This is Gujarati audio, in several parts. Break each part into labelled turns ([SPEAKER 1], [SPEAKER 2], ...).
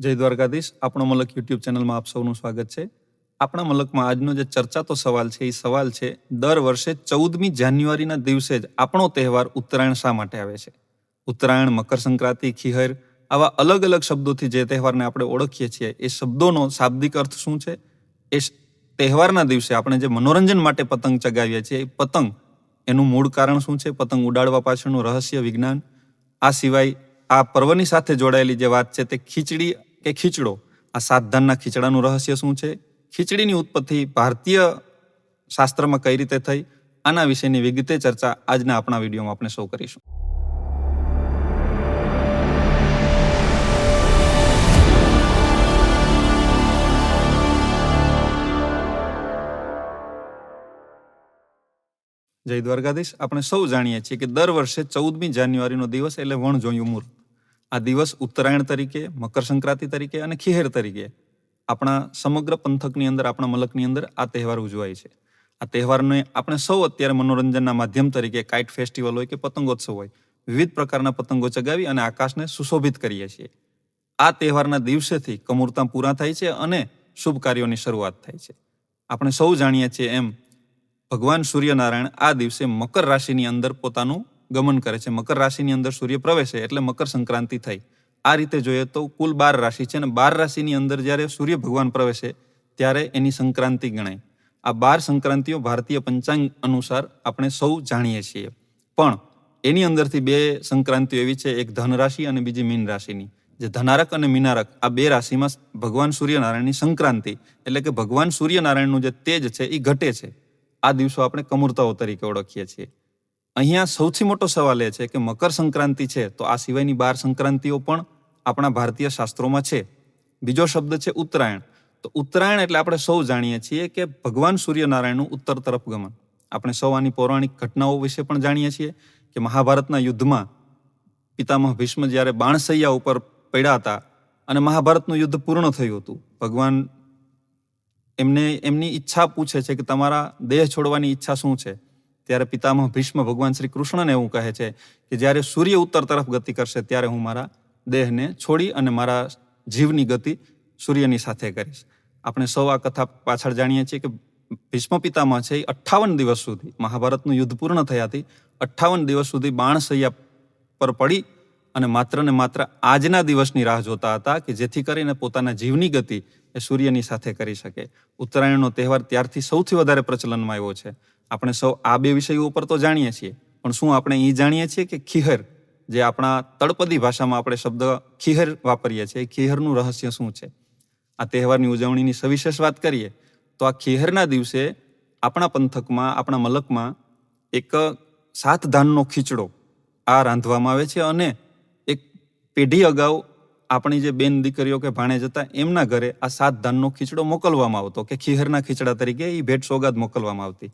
[SPEAKER 1] જય દ્વારકાધીશ. આપણો મલક યુટ્યુબ ચેનલમાં આપ સૌનું સ્વાગત છે. આપણા મલકમાં આજનો જે ચર્ચાતો સવાલ છે એ સવાલ છે, દર વર્ષે ચૌદમી જાન્યુઆરીના દિવસે જ આપણો તહેવાર ઉત્તરાયણ શા માટે આવે છે? ઉત્તરાયણ મકર સંક્રાંતિ ખીહર, આવા અલગ અલગ શબ્દોથી જે તહેવારને આપણે ઓળખીએ છીએ, એ શબ્દોનો શાબ્દિક અર્થ શું છે? એ તહેવારના દિવસે આપણે જે મનોરંજન માટે પતંગ ચગાવીએ છીએ, એ પતંગ, એનું મૂળ કારણ શું છે? પતંગ ઉડાડવા પાછળનું રહસ્ય, વિજ્ઞાન. આ સિવાય આ પર્વની સાથે જોડાયેલી જે વાત છે, તે ખીચડી કે ખીચડો? આ સાત ધાનના ખીચડાનું રહસ્ય શું છે? ખીચડીની ઉત્પત્તિ ભારતીય શાસ્ત્રમાં કઈ રીતે થઈ? આના વિશેની વિગતે ચર્ચા આજના આપણા વિડીયોમાં આપણે સૌ કરીશું. જય દ્વારકાધીશ. આપણે સૌ જાણીએ છીએ કે દર વર્ષે ચૌદમી જાન્યુઆરીનો દિવસ એટલે વણ જોયું મુહૂર્ત આ દિવસ ઉત્તરાયણ તરીકે, મકર સંક્રાંતિ તરીકે અને ખીહેર તરીકે આપણા સમગ્ર પંથકની અંદર, આપણા મલકની અંદર આ તહેવાર ઉજવાય છે. આ તહેવારને આપણે સૌ અત્યારે મનોરંજનના માધ્યમ તરીકે, કાઇટ ફેસ્ટિવલ હોય કે પતંગોત્સવ હોય, વિવિધ પ્રકારના પતંગો ચગાવી અને આકાશને સુશોભિત કરીએ છીએ. આ તહેવારના દિવસેથી કમૂરતા પૂરા થાય છે અને શુભ કાર્યોની શરૂઆત થાય છે. આપણે સૌ જાણીએ છીએ એમ, ભગવાન સૂર્યનારાયણ આ દિવસે મકર રાશિની અંદર પોતાનું ગમન કરે છે. મકર રાશિની અંદર સૂર્ય પ્રવેશે એટલે મકર સંક્રાંતિ થઈ. આ રીતે જોઈએ તો કુલ બાર રાશિ છે અને બાર રાશિની અંદર જ્યારે સૂર્ય ભગવાન પ્રવેશે ત્યારે એની સંક્રાંતિ ગણાય. આ બાર સંક્રાંતિઓ ભારતીય પંચાંગ અનુસાર આપણે સૌ જાણીએ છીએ. પણ એની અંદરથી બે સંક્રાંતિઓ એવી છે. એક ધન રાશિ અને બીજી મીન રાશિની. જે ધનારક અને મીનારક આ બે રાશિમાં ભગવાન સૂર્યનારાયણની સંક્રાંતિ એટલે કે ભગવાન સૂર્યનારાયણનું જે તેજ છે એ ઘટે છે. આ દિવસો આપણે કમૂરતાઓ તરીકે ઓળખીએ છીએ. અહીંયા સૌથી મોટો સવાલ એ છે કે મકર સંક્રાંતિ છે તો આ સિવાયની બાર સંક્રાંતિઓ પણ આપણા ભારતીય શાસ્ત્રોમાં છે. બીજો શબ્દ છે ઉત્તરાયણ. તો ઉત્તરાયણ એટલે આપણે સૌ જાણીએ છીએ કે ભગવાન સૂર્યનારાયણનું ઉત્તર તરફ ગમન. આપણે સૌ આની પૌરાણિક ઘટનાઓ વિશે પણ જાણીએ છીએ કે મહાભારતના યુદ્ધમાં પિતામહ ભીષ્મ જ્યારે બાણસૈયા ઉપર પડ્યા હતા અને મહાભારતનું યુદ્ધ પૂર્ણ થયું હતું, ભગવાન એમને એમની ઈચ્છા પૂછે છે કે તમારા દેહ છોડવાની ઈચ્છા શું છે? ત્યારે પિતામહ ભીષ્મ ભગવાન શ્રી કૃષ્ણને એવું કહે છે કે જ્યારે સૂર્ય ઉત્તર તરફ ગતિ કરશે, ત્યારે હું મારા દેહને છોડી અને મારા જીવની ગતિ સૂર્યની સાથે કરીશ. આપણે સૌ આ કથા પાછળ જાણીએ છીએ કે ભીષ્મ પિતામહ છે એ અઠ્ઠાવન દિવસ સુધી, મહાભારતનું યુદ્ધ પૂર્ણ થયાથી અઠ્ઠાવન દિવસ સુધી બાણસૈયા પર પડી અને માત્ર ને માત્ર આજના દિવસની રાહ જોતા હતા કે જેથી કરીને પોતાના જીવની ગતિ એ સૂર્યની સાથે કરી શકે. ઉત્તરાયણનો તહેવાર ત્યારથી સૌથી વધારે પ્રચલનમાં આવ્યો છે. આપણે સૌ આ બે વિષયો ઉપર તો જાણીએ છીએ. પણ શું આપણે એ જાણીએ છીએ કે ખીહર, જે આપણા તળપદી ભાષામાં આપણે શબ્દ ખીહર વાપરીએ છીએ ખીહરનું રહસ્ય શું છે? આ તહેવારની ઉજવણીની સવિશેષ વાત કરીએ, તો આ ખીહરના દિવસે આપણા પંથકમાં, આપણા મલકમાં એક સાત ધાનનો ખીચડો આ રાંધવામાં આવે છે અને એક પેઢી અગાઉ આપણી જે બેન દીકરીઓ કે ભાણે જતા એમના ઘરે આ સાત ધાનનો ખીચડો મોકલવામાં આવતો, કે ખીહરના ખીચડા તરીકે એ ભેટ સોગાદ મોકલવામાં આવતી.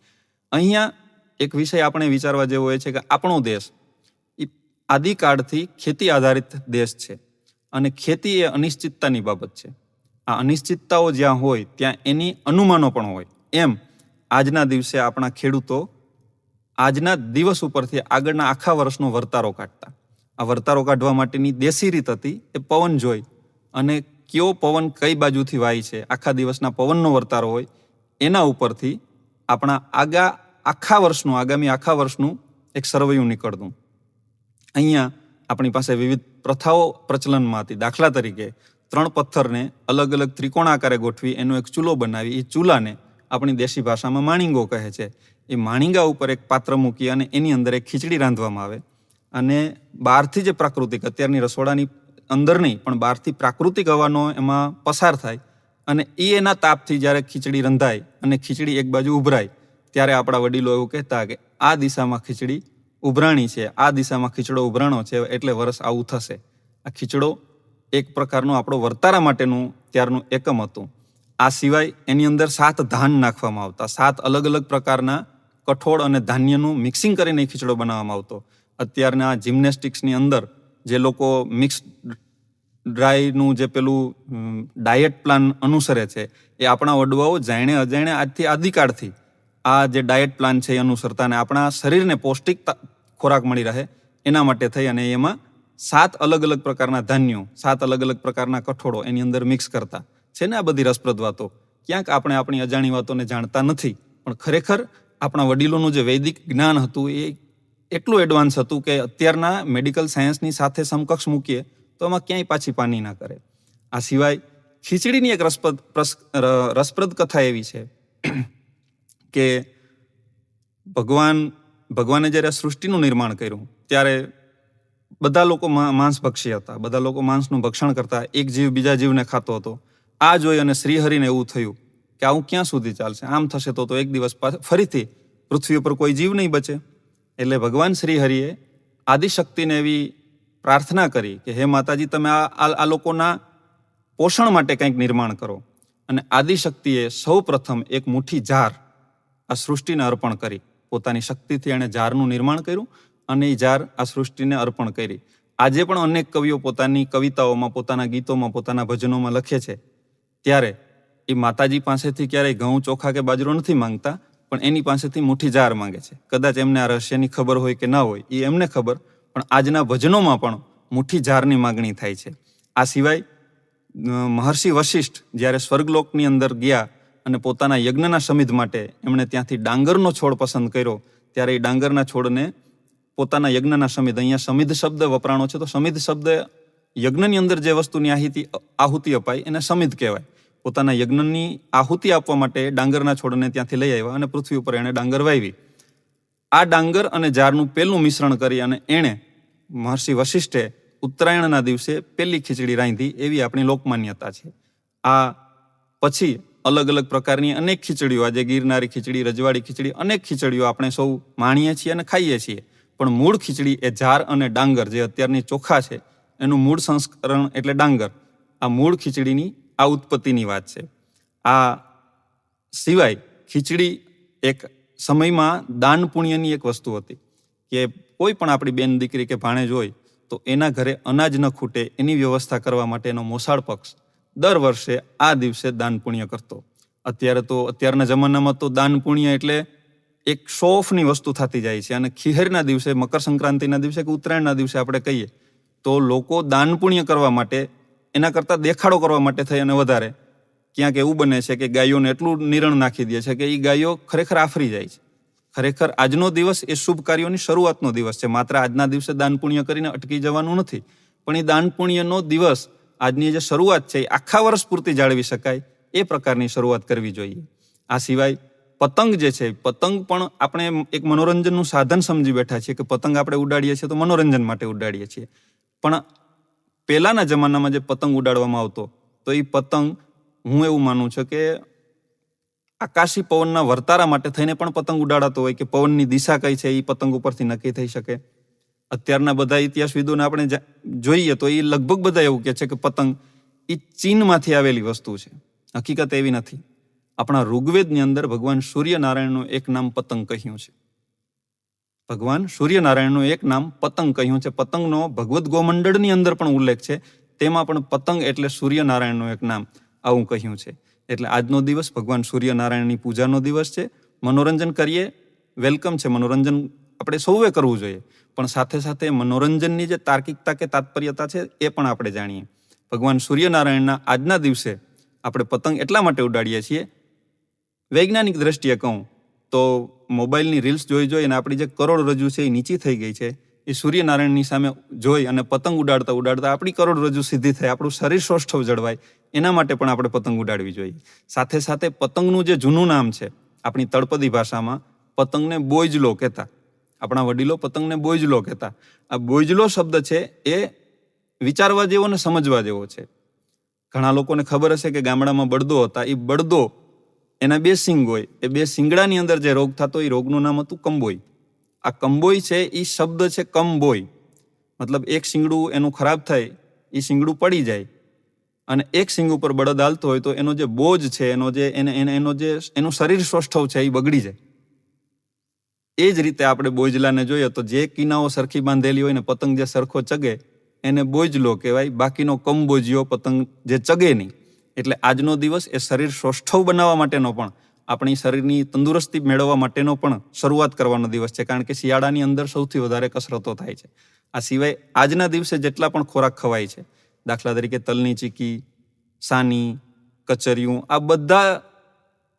[SPEAKER 1] અહીંયા એક વિષય આપણે વિચારવા જેવો એ છે કે આપણો દેશ એ આદિકાળથી ખેતી આધારિત દેશ છે અને ખેતી એ અનિશ્ચિતતાની બાબત છે. આ અનિશ્ચિતતાઓ જ્યાં હોય ત્યાં એની અનુમાનો પણ હોય. એમ આજના દિવસે આપણા ખેડૂતો આજના દિવસ ઉપરથી આગળના આખા વર્ષનો વર્તારો કાઢતા. આ વર્તારો કાઢવા માટેની દેશી રીત હતી એ પવન જોઈ અને કયો પવન કઈ બાજુથી વાય છે, આખા દિવસના પવનનો વર્તારો હોય એના ઉપરથી આપણા આગા, આખા વર્ષનું, આગામી આખા વર્ષનું એક સરવૈયું નીકળતું. અહીંયા આપણી પાસે વિવિધ પ્રથાઓ પ્રચલનમાં હતી. દાખલા તરીકે ત્રણ પથ્થરને અલગ અલગ ત્રિકોણ આકારે ગોઠવી એનો એક ચૂલો બનાવી. એ ચૂલાને આપણી દેશી ભાષામાં માણીંગો કહે છે. એ માણીંગા ઉપર એક પાત્ર મૂકી અને એની અંદર એક ખીચડી રાંધવામાં આવે. અને બહારથી જે પ્રાકૃતિક, અત્યારની રસોડાની અંદર નહીં પણ બહારથી પ્રાકૃતિક હવાનો એમાં પસાર થાય. અને એ એના તાપથી જ્યારે ખીચડી રંધાય અને ખીચડી એક બાજુ ઉભરાય, ત્યારે આપણા વડીલો એવું કહેતા કે આ દિશામાં ખીચડી ઉભરાણી છે, આ દિશામાં ખીચડો ઉભરાણો છે, એટલે વરસ આવું થશે. આ ખીચડો એક પ્રકારનો આપણો વર્તારા માટેનું ત્યારનું એકમ હતું. આ સિવાય એની અંદર સાત ધાન નાખવામાં આવતા, સાત અલગ અલગ પ્રકારના કઠોળ અને ધાન્યનું મિક્સિંગ કરીને ખીચડો બનાવવામાં આવતો. અત્યારના જિમ્નેસ્ટિક્સની અંદર જે લોકો મિક્સ ડ્રાયનું જે પેલું ડાયટ પ્લાન અનુસરે છે, એ આપણા વડવાઓ જાણે અજાણે આજથી આદિકાળથી આ જે ડાયટ પ્લાન છે એ અનુસરતા અને આપણા શરીરને પૌષ્ટિક ખોરાક મળી રહે એના માટે થઈ અને એમાં સાત અલગ અલગ પ્રકારના ધાન્યો, સાત અલગ અલગ પ્રકારના કઠોળો એની અંદર મિક્સ કરતા. છે ને આ બધી રસપ્રદ વાતો? ક્યાંક આપણે આપણી અજાણી વાતોને જાણતા નથી, પણ ખરેખર આપણા વડીલોનું જે વૈદિક જ્ઞાન હતું એ એટલું એડવાન્સ હતું કે અત્યારના મેડિકલ સાયન્સની સાથે સમકક્ષ મૂકીએ તો એમાં ક્યાંય પાછી પાની ના કરે. આ સિવાય ખીચડીની એક રસપ્રદ રસપ્રદ કથા એવી છે કે ભગવાન, ભગવાને જ્યારે સૃષ્ટિનું નિર્માણ કર્યું, ત્યારે બધા લોકો માંસભક્ષી હતા. બધા લોકો માંસનું ભક્ષણ કરતા. એક જીવ બીજા જીવને ખાતો હતો. આ જોઈ અને શ્રીહરિને એવું થયું કે આવું ક્યાં સુધી ચાલશે? આમ થશે તો તો એક દિવસ ફરીથી પૃથ્વી ઉપર કોઈ જીવ નહીં બચે. એટલે ભગવાન શ્રીહરિએ આદિશક્તિને એવી પ્રાર્થના કરી કે હે માતાજી, તમે આ આ- લોકોના પોષણ માટે કંઈક નિર્માણ કરો. અને આદિશક્તિએ સૌ પ્રથમ એક મુઠ્ઠી જાર આ સૃષ્ટિને અર્પણ કરી. પોતાની શક્તિથી એણે જારનું નિર્માણ કર્યું અને એ જાર આ સૃષ્ટિને અર્પણ કરી. આજે પણ અનેક કવિઓ પોતાની કવિતાઓમાં, પોતાના ગીતોમાં, પોતાના ભજનોમાં લખે છે. ત્યારે એ માતાજી પાસેથી ક્યારેય ઘઉં ચોખા કે બાજરો નથી માંગતા, પણ એની પાસેથી મુઠ્ઠી જાર માંગે છે. કદાચ એમને આ રહસ્યની ખબર હોય કે ના હોય, એ એમને ખબર પણ આજના ભજનોમાં પણ મુઠ્ઠી ઝારની માગણી થાય છે. આ સિવાય મહર્ષિ વશિષ્ઠ જ્યારે સ્વર્ગલોકની અંદર ગયા અને પોતાના યજ્ઞના સમિધ માટે એમણે ત્યાંથી ડાંગરનો છોડ પસંદ કર્યો, ત્યારે એ ડાંગરના છોડને પોતાના યજ્ઞના સમિધ, અહીંયા સમિધ શબ્દ વપરાણો છે, તો સમિધ શબ્દ યજ્ઞની અંદર જે વસ્તુની આહિતિ, આહુતિ અપાય એને સમિધ કહેવાય. પોતાના યજ્ઞની આહુતિ આપવા માટે ડાંગરના છોડને ત્યાંથી લઈ આવ્યા અને પૃથ્વી ઉપર એણે ડાંગર વાવી આ ડાંગર અને ઝારનું પેલું મિશ્રણ કરી અને એણે મહર્ષિ વશિષ્ઠે ઉત્તરાયણના દિવસે પેલી ખીચડી રાંધી એવી આપણી લોકમાન્યતા છે. આ પછી અલગ અલગ પ્રકારની અનેક ખીચડીઓ, આજે ગિરનારી ખીચડી, રજવાડી ખીચડી, અનેક ખીચડીઓ આપણે સૌ માણીએ છીએ અને ખાઈએ છીએ. પણ મૂળ ખીચડી એ જાર અને ડાંગર જે અત્યારની ચોખા છે, એનું મૂળ સંસ્કરણ એટલે ડાંગર. આ મૂળ ખીચડીની આ ઉત્પત્તિની વાત છે. આ સિવાય ખીચડી એક સમયમાં દાન પુણ્યની એક વસ્તુ હતી. કે કોઈ પણ આપણી બેન દીકરી કે ભાણેજ હોય, તો એના ઘરે અનાજ ન ખૂટે, એની વ્યવસ્થા કરવા માટેનો મોસાળ પક્ષ દર વર્ષે આ દિવસે દાન પુણ્ય કરતો. અત્યારે તો, અત્યારના જમાનામાં તો દાન પુણ્ય એટલે એક શોફની વસ્તુ થતી જાય છે. અને ખીહરના દિવસે, મકર સંક્રાંતિના દિવસે કે ઉત્તરાયણના દિવસે આપણે કહીએ, તો લોકો દાન પુણ્ય કરવા માટે, એના કરતાં દેખાડો કરવા માટે થઈ અને વધારે. ક્યાંક એવું બને છે કે ગાયોને એટલું નિરણ નાખી દે છે કે એ ગાયો ખરેખર આફરી જાય છે. ખરેખર આજનો દિવસ એ શુભ કાર્યોની શરૂઆતનો દિવસ છે. માત્ર આજના દિવસે દાન પુણ્ય કરીને અટકી જવાનું નથી, પણ એ દાન પુણ્યનો દિવસ આજની જે શરૂઆત છે એ આખા વર્ષ પૂરતી જાળવી શકાય એ પ્રકારની શરૂઆત કરવી જોઈએ. આ સિવાય પતંગ જે છે, પતંગ પણ આપણે એક મનોરંજનનું સાધન સમજી બેઠા છીએ કે પતંગ આપણે ઉડાડીએ છીએ તો મનોરંજન માટે ઉડાડીએ છીએ. પણ પહેલાના જમાનામાં જે પતંગ ઉડાડવામાં આવતો, તો એ પતંગ હું એવું માનું છું કે આકાશી પવનના વર્તારા માટે થઈને પણ પતંગ ઉડાડાતો હોય કે પવનની દિશા કઈ છે એ પતંગ ઉપરથી નક્કી થઈ શકે. અત્યારના બધા ઇતિહાસવિદોને આપણે જોઈએ તો એ લગભગ બધા એવું કહે છે કે પતંગ એ ચીનમાંથી આવેલી વસ્તુ છે. હકીકત એવી નથી. આપણા ઋગ્વેદની અંદર ભગવાન સૂર્યનારાયણનું એક નામ પતંગ કહ્યું છે. ભગવાન સૂર્યનારાયણનું એક નામ પતંગ કહ્યું છે. પતંગનો ભગવદ્ ગોમંડળની અંદર પણ ઉલ્લેખ છે. તેમાં પણ પતંગ એટલે સૂર્યનારાયણનું એક નામ આવું કહ્યું છે. એટલે આજનો દિવસ ભગવાન સૂર્યનારાયણની પૂજાનો દિવસ છે. મનોરંજન કરીએ, વેલકમ છે. મનોરંજન આપણે સૌએ કરવું જોઈએ. પણ સાથે સાથે મનોરંજનની જે તાર્કિકતા કે તાત્પર્યતા છે એ પણ આપણે જાણીએ. ભગવાન સૂર્યનારાયણના આજના દિવસે આપણે પતંગ એટલા માટે ઉડાડીએ છીએ. વૈજ્ઞાનિક દ્રષ્ટિએ કહું તો મોબાઈલની રીલ્સ જોઈ જોઈ અને આપણી જે કરોડરજ્જુ છે એ નીચી થઈ ગઈ છે. એ સૂર્યનારાયણની સામે જોઈ અને પતંગ ઉડાડતા ઉડાડતા આપણી કરોડરજ્જુ સિદ્ધિ થાય આપણું શરીર સૌષ્ઠવ જળવાય, એના માટે પણ આપણે પતંગ ઉડાડવી જોઈએ. સાથે સાથે પતંગનું જે જૂનું નામ છે, આપણી તળપદી ભાષામાં પતંગને બોયજલો કહેતા. આપણા વડીલો પતંગને બોયજલો કહેતા. આ બોયજલો શબ્દ છે, એ વિચારવા જેવો ને સમજવા જેવો છે. ઘણા લોકોને ખબર હશે કે ગામડામાં બળદો હતા એ બળદો એના બે સિંગ હોય. એ બે સિંગડાની અંદર જે રોગ થતો એ રોગનું નામ હતું કંબોઈ. આ કંબોઈ છે એ શબ્દ છે કંબોઈ. મતલબ એક શીંગડું એનું ખરાબ થાય એ શિંગડું પડી જાય. અને એક સિંગ ઉપર બળદ હાલતો હોય તો એનો જે બોજ છે, એનો જે એને એને, એનો જે, એનું શરીર સ્વસ્થવ છે એ બગડી જાય. એ જ રીતે આપણે બોજલાને જોઈએ તો જે કિનાઓ સરખી બાંધેલી હોય ને, પતંગ જે સરખો ચગે, એને બોજલો કહેવાય. બાકીનો કંબોજિયો પતંગ જે ચગે નહીં. એટલે આજનો દિવસ એ શરીર સ્વસ્થવ બનાવવા માટેનો પણ આપણી શરીરની તંદુરસ્તી મેળવવા માટેનો પણ શરૂઆત કરવાનો દિવસ છે. કારણ કે શિયાળાની અંદર સૌથી વધારે કસરતો થાય છે. આ સિવાય આજના દિવસે જેટલા પણ ખોરાક ખવાય છે, દાખલા તરીકે તલની ચીકી, સાની, કચરિયું, આ બધા,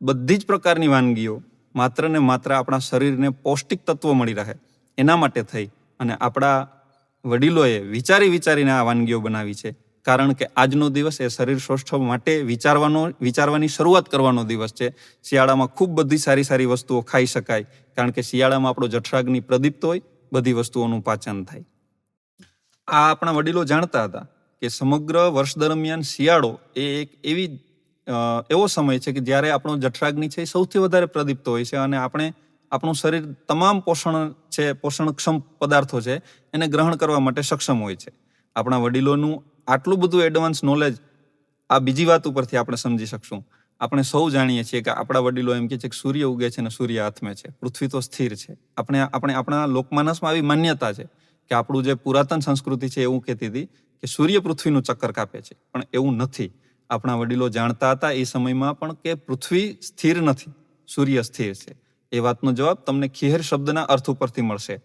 [SPEAKER 1] બધી જ પ્રકારની વાનગીઓ માત્ર ને માત્ર આપણા શરીરને પૌષ્ટિક તત્વો મળી રહે એના માટે થઈ. અને આપણા વડીલોએ વિચારી વિચારીને આ વાનગીઓ બનાવી છે. કારણ કે આજનો દિવસ એ શરીર સ્વસ્થ માટે વિચારવાનો, વિચારવાની શરૂઆત કરવાનો દિવસ છે. શિયાળામાં ખૂબ બધી સારી સારી વસ્તુઓ ખાઈ શકાય. કારણ કે શિયાળામાં આપણો જઠરાગ્નિ પ્રદીપ્ત હોય, બધી વસ્તુઓનું પાચન થાય. આ આપણા વડીલો જાણતા હતા કે સમગ્ર વર્ષ દરમિયાન શિયાળો એ એક એવી એવો સમય છે કે જ્યારે આપણો જઠરાગ્નિ છે એ સૌથી વધારે પ્રદીપ્ત હોય છે અને આપણે આપણું શરીર તમામ પોષણ છે, પોષણક્ષમ પદાર્થો છે, એને ગ્રહણ કરવા માટે સક્ષમ હોય છે. આપણા વડીલોનું આટલું બધું એડવાન્સ નોલેજ આ બીજી વાત ઉપરથી આપણે સમજી શકશું. આપણે સૌ જાણીએ છીએ કે આપણા વડીલો એમ કહે છે કે સૂર્ય ઉગે છે અને સૂર્ય હાથમે છે. પૃથ્વી તો સ્થિર છે. આપણે આપણે આપણા લોકમાનસમાં આવી માન્યતા છે કે આપણું જે પુરાતન સંસ્કૃતિ છે એવું કહેતી હતી કે સૂર્ય પૃથ્વીનું ચક્કર કાપે છે. પણ એવું નથી. આપણા વડીલો જાણતા હતા એ સમયમાં પણ કે પૃથ્વી સ્થિર નથી. સૂર્ય સ્થિર છે. એ વાતનો જવાબ તમને ખીહર શબ્દના અર્થ ઉપરથી મળશે.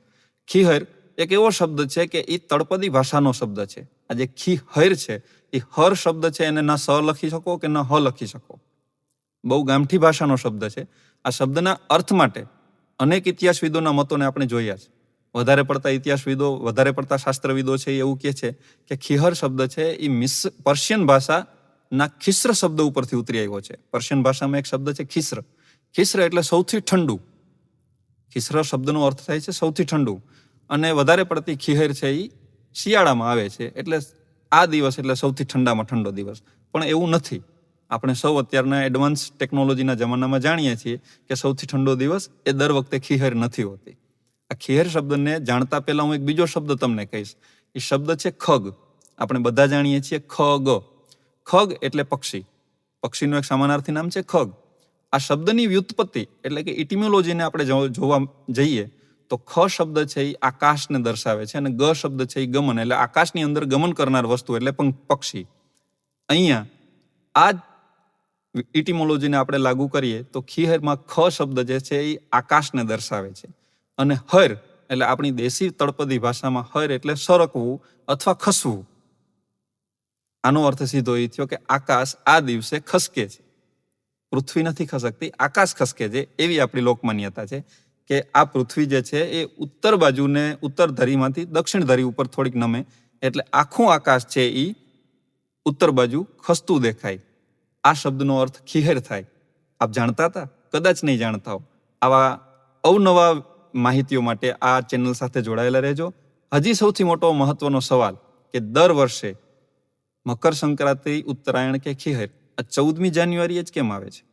[SPEAKER 1] ખીહર એક એવો શબ્દ છે કે એ તળપદી ભાષાનો શબ્દ છે. આ જે ખીહર છે એ હર શબ્દ છે, એને ના સ લખી શકો કે ના હ લખી શકો. બહુ ગામઠી ભાષાનો શબ્દ છે. આ શબ્દના અર્થ માટે અનેક ઇતિહાસવિદોના મતોને આપણે જોયા છે. વધારે પડતા ઇતિહાસવિદો, વધારે પડતા શાસ્ત્રવિદો છે એવું કહે છે કે ખીહર શબ્દ છે એ મિસ પર્શિયન ભાષાના ખિસ્ર શબ્દ ઉપરથી ઉતરી આવ્યો છે. પર્શિયન ભાષામાં એક શબ્દ છે ખિસ્ર. ખિસ્ર એટલે સૌથી ઠંડુ. ખિસ્ર શબ્દનો અર્થ થાય છે સૌથી ઠંડુ. અને વધારે પડતી ખીહેર છે એ શિયાળામાં આવે છે. એટલે આ દિવસ એટલે સૌથી ઠંડામાં ઠંડો દિવસ. પણ એવું નથી. આપણે સૌ અત્યારના એડવાન્સ ટેકનોલોજીના જમાનામાં જાણીએ છીએ કે સૌથી ઠંડો દિવસ એ દર વખતે ખીહેર નથી હોતી. આ ખીહેર શબ્દને જાણતા પહેલા હું એક બીજો શબ્દ તમને કહીશ. એ શબ્દ છે ખગ. આપણે બધા જાણીએ છીએ ખગ. ખગ એટલે પક્ષી. પક્ષીનું એક સમાનાર્થી નામ છે ખગ. આ શબ્દની વ્યુત્પત્તિ એટલે કે ઇટિમ્યોલોજીને આપણે જોવા જઈએ તો ખ શબ્દ છે એ આકાશને દર્શાવે છે અને ગ શબ્દ છે એ ગમન. એટલે આકાશની અંદર ગમન કરનાર વસ્તુ એટલે પક્ષી. અહીંયા આ ઇટિમોલોજીને આપણે લાગુ કરીએ તો ખીહરમાં ખ શબ્દ જે છે એ આકાશને દર્શાવે છે. અને હર એટલે આપણી દેશી તળપદી ભાષામાં હર એટલે સરકવું અથવા ખસવું. આનો અર્થ સીધો એ થયો કે આકાશ આ દિવસે ખસકે છે. પૃથ્વી નથી ખસકતી, આકાશ ખસકે છે. એવી આપણી લોકમાન્યતા છે. કે આ પૃથ્વી જે છે એ ઉત્તર બાજુને ઉત્તર ધરીમાંથી દક્ષિણ ધરી ઉપર થોડીક નમે, એટલે આખું આકાશ છે એ ઉત્તર બાજુ ખસતું દેખાય. આ શબ્દનો અર્થ ખીહેર થાય. આપ જાણતા હતા? કદાચ નહીં જાણતા હો. આવા અવનવા માહિતીઓ માટે આ ચેનલ સાથે જોડાયેલા રહેજો. હજી સૌથી મોટો મહત્વનો સવાલ કે દર વર્ષે મકર સંક્રાંતિ, ઉત્તરાયણ કે ખીહેર આ ચૌદમી જાન્યુઆરીએ જ કેમ આવે છે?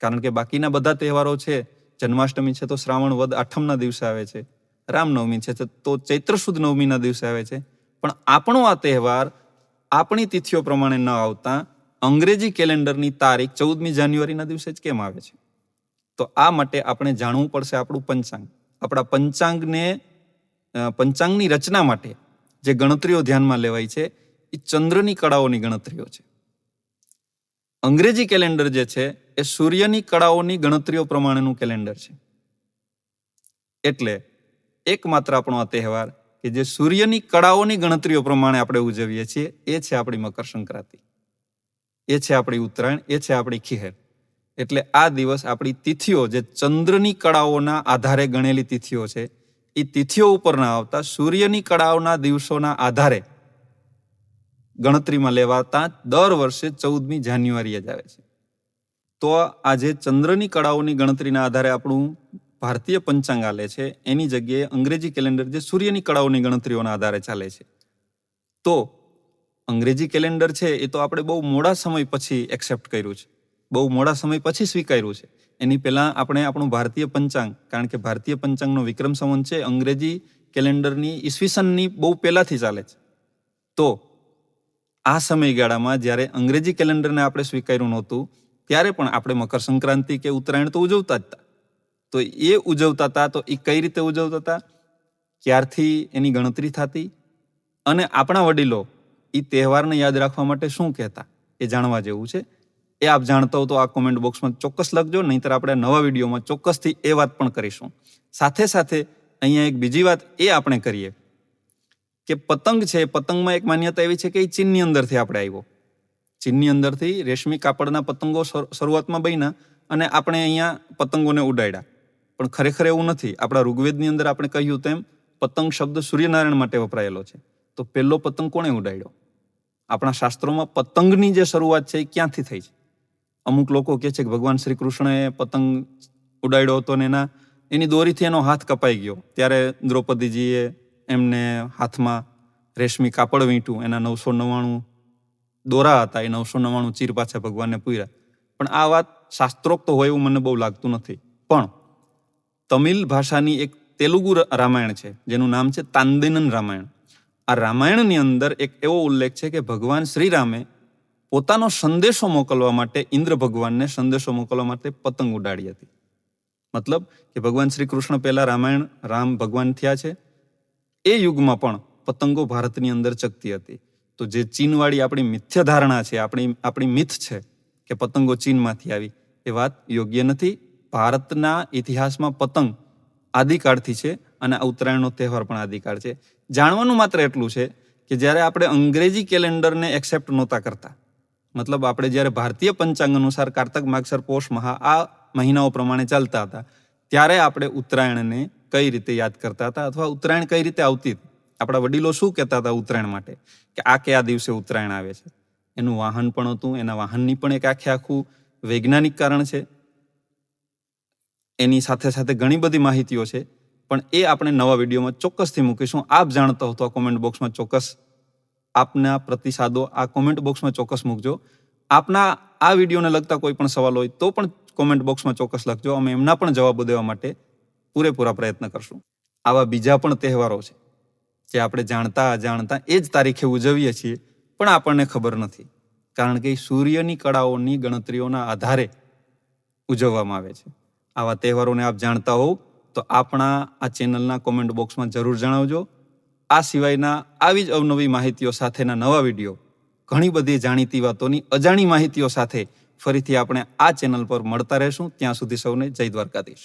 [SPEAKER 1] કારણ કે બાકીના બધા તહેવારો છે જન્માષ્ટમી છે તો શ્રાવણ વદ આઠમના દિવસે આવે છે, રામનવમી છે તો ચૈત્ર સુદ નવમીના દિવસે આવે છે. પણ આપણો આ તહેવાર આપણી તિથિઓ પ્રમાણે ન આવતા અંગ્રેજી કેલેન્ડરની તારીખ ચૌદમી જાન્યુઆરીના દિવસે જ કેમ આવે છે? તો આ માટે આપણે જાણવું પડશે આપણું પંચાંગ. આપણા પંચાંગને પંચાંગની રચના માટે જે ગણતરીઓ ધ્યાનમાં લેવાય છે, એ ચંદ્રની કળાઓની ગણતરીઓ છે. અંગ્રેજી કેલેન્ડર જે છે એ સૂર્યની કળાઓની ગણતરીઓ પ્રમાણેનું કેલેન્ડર છે. એટલે એકમાત્ર આપણો આ તહેવાર કે જે સૂર્યની કળાઓની ગણતરીઓ પ્રમાણે આપણે ઉજવીએ છીએ, એ છે આપણી મકર સંક્રાંતિ. એ છે આપણી ઉત્તરાયણ, એ છે આપણી ખીહેર. એટલે આ દિવસ આપણી તિથિઓ જે ચંદ્રની કળાઓના આધારે ગણેલી તિથિઓ છે એ તિથિઓ ઉપર ના આવતા સૂર્યની કળાઓના દિવસોના આધારે ગણતરીમાં લેવાતા દર વર્ષે ચૌદમી જાન્યુઆરીએ જ આવે છે. તો આજે ચંદ્રની કળાઓની ગણતરીના આધારે આપણું ભારતીય પંચાંગ આલે છે, એની જગ્યાએ અંગ્રેજી કેલેન્ડર જે સૂર્યની કળાઓની ગણતરીઓના આધારે ચાલે છે. તો અંગ્રેજી કેલેન્ડર છે, એ તો આપણે બહુ મોડા સમય પછી એક્સેપ્ટ કર્યું છે. બહુ મોડા સમય પછી સ્વીકાર્યું છે. એની પહેલાં આપણે આપણું ભારતીય પંચાંગ, કારણ કે ભારતીય પંચાંગનો વિક્રમ સંવંત છે, અંગ્રેજી કેલેન્ડરની ઈસવીસનની બહુ પહેલાંથી ચાલે છે. તો આ સમયગાળામાં જ્યારે અંગ્રેજી કેલેન્ડરને આપણે સ્વીકાર્યું નહોતું ત્યારે પણ આપણે મકર સંક્રાંતિ કે ઉત્તરાયણ તો ઉજવતા જ હતા તો એ ઉજવતા હતા તો એ કઈ રીતે ઉજવતા હતા ક્યારથી એની ગણતરી થતી? અને આપણા વડીલો એ તહેવારને યાદ રાખવા માટે શું કહેતા? એ જાણવા જેવું છે. એ આપ જાણતા હો તો આ કોમેન્ટ બોક્સમાં ચોક્કસ લખજો, નહીંતર આપણે નવા વિડીયોમાં ચોક્કસથી એ વાત પણ કરીશું. સાથે સાથે અહીંયા એક બીજી વાત એ આપણે કરીએ કે પતંગ છે, પતંગમાં એક માન્યતા એવી છે કે એ ચીનની અંદરથી આપણે આવ્યો. ચીનની અંદરથી રેશમી કાપડના પતંગો શરૂઆતમાં બન્યા અને આપણે અહીંયા પતંગોને ઉડાડ્યા. પણ ખરેખર એવું નથી. આપણા ઋગ્વેદની અંદર આપણે કહ્યું તેમ, પતંગ શબ્દ સૂર્યનારાયણ માટે વપરાયેલો છે. તો પહેલો પતંગ કોણે ઉડાડ્યો? આપણા શાસ્ત્રોમાં પતંગની જે શરૂઆત છે એ ક્યાંથી થઈ છે? અમુક લોકો કહે છે કે ભગવાન શ્રી કૃષ્ણએ પતંગ ઉડાડ્યો હતો ને એના, એની દોરીથી એનો હાથ કપાઈ ગયો. ત્યારે દ્રૌપદીજીએ એમને હાથમાં રેશમી કાપડ વીંટ્યું, એના નવસો નવ્વાણું દોરા હતા, એ નવસો નવ્વાણું ચીર પાછા ભગવાનને પૂર્યા. પણ આ વાત શાસ્ત્રોક્ત હોય એવું મને બહુ લાગતું નથી. પણ તમિલ ભાષાની એક તેલુગુ રામાયણ છે, જેનું નામ છે તાંદેનન રામાયણ. આ રામાયણની અંદર એક એવો ઉલ્લેખ છે કે ભગવાન શ્રીરામે પોતાનો સંદેશો મોકલવા માટે ઇન્દ્ર ભગવાનને સંદેશો મોકલવા માટે પતંગ ઉડાડી હતી. મતલબ કે ભગવાન શ્રી કૃષ્ણ પહેલાં રામાયણ, રામ ભગવાન થયા છે. એ યુગમાં પણ પતંગો ભારતની અંદર ચકતી હતી. તો જે ચીનવાળી આપણી મિથ્ય ધારણા છે, આપણી આપણી મિથ છે કે પતંગો ચીનમાંથી આવી, એ વાત યોગ્ય નથી. ભારતના ઇતિહાસમાં પતંગ આદિકાળથી છે અને આ ઉત્તરાયણનો તહેવાર પણ આદિકાળ છે. જાણવાનું માત્ર એટલું છે કે જ્યારે આપણે અંગ્રેજી કેલેન્ડરને એક્સેપ્ટ નહોતા કરતા, મતલબ આપણે જ્યારે ભારતીય પંચાંગ અનુસાર કારતક, માગસર, પોષ મહા આ મહિનાઓ પ્રમાણે ચાલતા હતા, ત્યારે આપણે ઉત્તરાયણને કઈ રીતે યાદ કરતા હતા અથવા ઉત્તરાયણ કઈ રીતે આવતી હતી? આપણા વડીલો શું કહેતા હતા ઉત્તરાયણ માટે? કે આ કયા દિવસે ઉત્તરાયણ આવે છે? એનું વાહન પણ હતું, એના વાહનની પણ એક આખે આખું વૈજ્ઞાનિક કારણ છે. એની સાથે સાથે ઘણી બધી માહિતીઓ છે. પણ એ આપણે નવા વિડીયોમાં ચોક્કસથી મૂકીશું. આપ જાણતા હો તો આ કોમેન્ટ બોક્સમાં ચોક્કસ આપના પ્રતિસાદો આ કોમેન્ટ બોક્સમાં ચોક્કસ મૂકજો. આપના આ વિડીયોને લગતા કોઈ પણ સવાલ હોય તો પણ કોમેન્ટ બોક્સમાં ચોક્કસ લખજો. અમે એમના પણ જવાબો દેવા માટે પૂરેપૂરા પ્રયત્ન કરશું. આવા બીજા પણ તહેવારો છે. જે આપણે જાણતા, અજાણતા એ જ તારીખે ઉજવીએ છીએ, પણ આપણને ખબર નથી. કારણ કે સૂર્યની કળાઓની ગણતરીઓના આધારે ઉજવવામાં આવે છે. આવા તહેવારોને આપ જાણતા હોવ તો આપણા આ ચેનલના કોમેન્ટ બોક્સમાં જરૂર જણાવજો. આ સિવાયના આવી જ અવનવી માહિતીઓ સાથેના નવા વીડિયો, ઘણી બધી જાણીતી વાતોની અજાણી માહિતીઓ સાથે ફરીથી આપણે આ ચેનલ પર મળતા રહેશું. ત્યાં સુધી સૌને જય દ્વારકાધીશ.